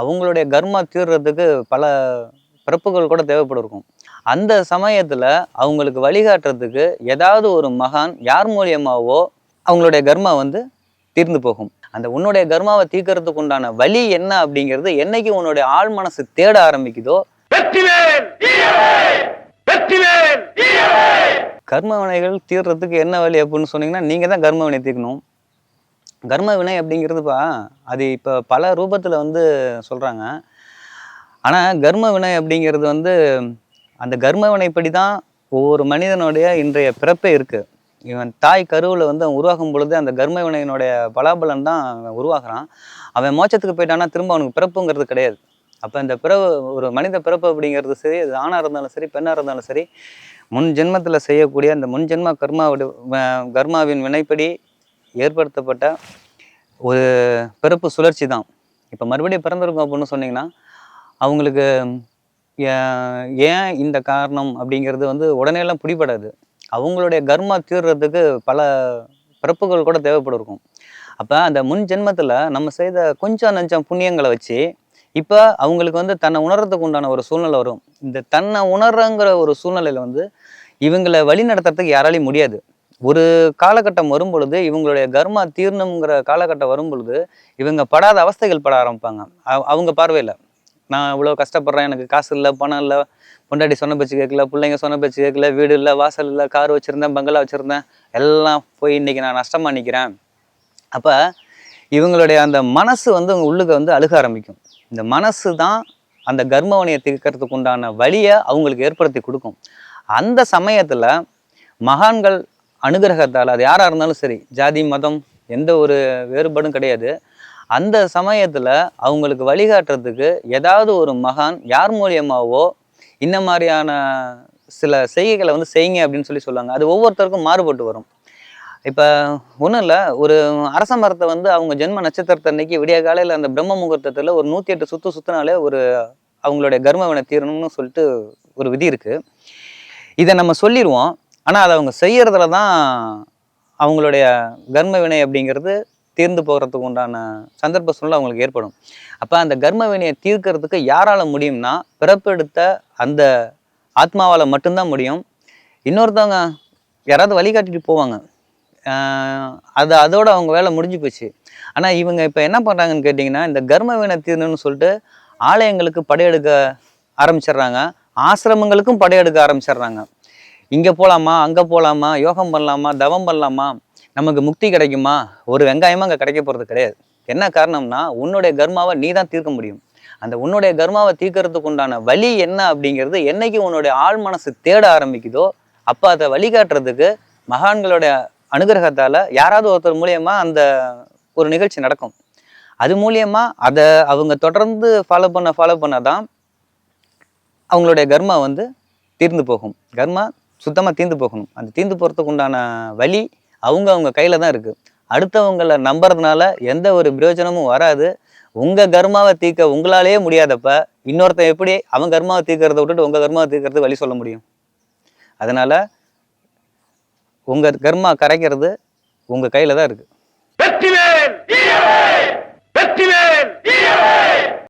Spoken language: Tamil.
அவங்களுடைய கர்மா தீர்றதுக்கு பல பிறப்புகள் கூட தேவைப்படும் இருக்கும் அந்த சமயத்தில் அவங்களுக்கு வழிகாட்டுறதுக்கு ஏதாவது ஒரு மகான் யார் மூலியமாவோ அவங்களுடைய கர்மா வந்து தீர்ந்து போகும். அந்த உன்னுடைய கர்மாவை தீர்க்கறதுக்கு உண்டான வழி என்ன அப்படிங்கிறது என்னைக்கு உன்னுடைய ஆழ் மனசு தேட ஆரம்பிக்குதோ கர்ம வினைகள் தீர்றதுக்கு என்ன வழி அப்படின்னு சொன்னீங்கன்னா நீங்கள் தான் கர்ம வினை தீர்க்கணும். கர்ம வினை அப்படிங்கிறதுப்பா அது இப்போ பல ரூபத்தில் வந்து சொல்கிறாங்க ஆனால் கர்ம வினை அப்படிங்கிறது வந்து அந்த கர்ம வினைப்படி தான் ஒவ்வொரு மனிதனுடைய இன்றைய பிறப்பே இருக்குது இவன் தாய் கருவில் வந்து அவன் உருவாகும் பொழுது அந்த கர்ம வினையினுடைய பலாபலன் தான் அவன் உருவாகிறான். அவன் மோச்சத்துக்கு போயிட்டான்னா திரும்ப அவனுக்கு பிறப்புங்கிறது கிடையாது. அப்போ இந்த பிறவு ஒரு மனித பிறப்பு அப்படிங்கிறது சரி அது ஆணாக இருந்தாலும் சரி பெண்ணாக இருந்தாலும் சரி முன் ஜென்மத்தில் செய்யக்கூடிய அந்த முன் ஜென்ம கர்மாவுடைய கர்மாவின் வினைப்படி ஏற்படுத்தப்பட்ட ஒரு பிறப்பு சுழற்சி தான். இப்போ மறுபடியும் பிறந்திருக்கும் அப்படின்னு சொன்னீங்கன்னா அவங்களுக்கு ஏ- ஏன் இந்த காரணம் அப்படிங்கிறது வந்து உடனே எல்லாம் பிடிபடாது. அவங்களுடைய கர்மா தீர்றதுக்கு பல பிறப்புகள் கூட தேவைப்படும் இருக்கும் அப்போ அந்த முன் ஜென்மத்தில் நம்ம செய்த கொஞ்சம் நஞ்சம் புண்ணியங்களை வச்சு இப்போ அவங்களுக்கு வந்து தன்னை உணர்றதுக்கு உண்டான ஒரு சூழ்நிலை வரும். இந்த தன்னை உணர்றங்கிற ஒரு சூழ்நிலையில் வந்து இவங்களை வழி நடத்துறதுக்கு யாராலையும் முடியாது. ஒரு காலகட்டம் வரும் பொழுது இவங்களுடைய கர்மா தீர்ணம்ங்கிற காலகட்டம் வரும் பொழுது இவங்க படாத அவஸ்தைகள் பட ஆரம்பிப்பாங்க. அவங்க பார்வையில் நான் இவ்வளோ கஷ்டப்படுறேன் எனக்கு காசு இல்லை பணம் இல்லை பொண்டாட்டி சொன்ன பேச்சு கேட்கல பிள்ளைங்க சொன்ன பேச்சு கேட்கல வீடு இல்லை வாசல் இல்லை கார் வச்சுருந்தேன் பங்களா வச்சுருந்தேன் எல்லாம் போய் இன்னைக்கு நான் நஷ்டமாக நிற்கிறேன் அப்போ இவங்களுடைய அந்த மனசு வந்து அவங்க உள்ளுக்கு வந்து அழுக ஆரம்பிக்கும். இந்த மனசு தான் அந்த கர்மவனையை தீர்க்கறதுக்கு உண்டான வழியை அவங்களுக்கு ஏற்படுத்தி கொடுக்கும். அந்த சமயத்தில் மகான்கள் அனுகிரகத்தால் அது யாராக இருந்தாலும் சரி ஜாதி மதம் எந்த ஒரு வேறுபாடும் கிடையாது. அந்த சமயத்தில் அவங்களுக்கு வழிகாட்டுறதுக்கு ஏதாவது ஒரு மகான் யார் மூலியமாவோ இந்த மாதிரியான சில செய்கைகளை வந்து செய்யுங்க அப்படின்னு சொல்லி சொல்லுவாங்க. அது ஒவ்வொருத்தருக்கும் மாறுபட்டு வரும். இப்போ ஒன்றும் இல்லை ஒரு அரச மரத்தை வந்து அவங்க ஜென்ம நட்சத்திரத்தை அன்னைக்கு விடிய காலையில் அந்த பிரம்ம முகூர்த்தத்தில் ஒரு நூற்றி எட்டு சுற்று சுற்றினாலே ஒரு அவங்களுடைய கர்மவினை தீரணும்னு சொல்லிட்டு ஒரு விதி இருக்குது இதை நம்ம சொல்லிடுவோம் ஆனால் அதை அவங்க செய்யறதுல தான் அவங்களுடைய கர்ம வினை அப்படிங்கிறது தீர்ந்து போகிறதுக்கு உண்டான சந்தர்ப்ப சூழ்நிலை அவங்களுக்கு ஏற்படும். அப்போ அந்த கர்ம வினையை தீர்க்கிறதுக்கு யாரால் முடியும்னா பிறப்பெடுத்த அந்த ஆத்மாவால் மட்டும்தான் முடியும். இன்னொருத்தவங்க யாராவது வழிகாட்டிட்டு போவாங்க. அது அதோட அவங்க வேலை முடிஞ்சு போச்சு. ஆனால் இவங்க இப்போ என்ன பண்ணுறாங்கன்னு கேட்டிங்கன்னா இந்த கர்ம வினை தீர்ணுன்னு சொல்லிட்டு ஆலயங்களுக்கு படையெடுக்க ஆரம்பிச்சிடுறாங்க. ஆசிரமங்களுக்கும் படையெடுக்க ஆரம்பிச்சிடுறாங்க. இங்கே போகலாமா அங்கே போகலாமா யோகம் பண்ணலாமா தவம் பண்ணலாமா? நமக்கு முக்தி கிடைக்குமா? ஒரு வெங்காயமும் அங்கே கிடைக்க போகிறது கிடையாது. என்ன காரணம்னா உன்னுடைய கர்மாவை நீ தான் தீர்க்க முடியும். அந்த உன்னுடைய கர்மாவை தீர்க்கறதுக்கு உண்டான வழி என்ன அப்படிங்கிறது என்னைக்கு உன்னுடைய ஆழ் மனசு தேட ஆரம்பிக்குதோ அப்போ அதை வழிகாட்டுறதுக்கு மகான்களுடைய அனுகிரகத்தால் யாராவது ஒருத்தர் மூலியமாக அந்த ஒரு நிகழ்ச்சி நடக்கும். அது மூலியமாக அதை அவங்க தொடர்ந்து ஃபாலோ பண்ண ஃபாலோ பண்ண தான் அவங்களுடைய கர்மா வந்து தீர்ந்து போகும். கர்மா சுத்தமாக தீர்ந்து போகணும். அந்த தீர்ந்து போகிறதுக்கு உண்டான வழி அவங்க அவங்க கையில் தான் இருக்குது அடுத்தவங்களை நம்புறதுனால எந்த ஒரு பிரயோஜனமும் வராது. உங்கள் கர்மாவை தீர்க்க உங்களாலேயே முடியாதப்ப இன்னொருத்தன் எப்படி அவன் கர்மாவை தீர்க்கறதை விட்டுட்டு உங்கள் கர்மாவை தீர்க்கறது வழி சொல்ல முடியும்? அதனால் உங்கள் கர்மா கரைக்கிறது உங்கள் கையில் தான் இருக்குது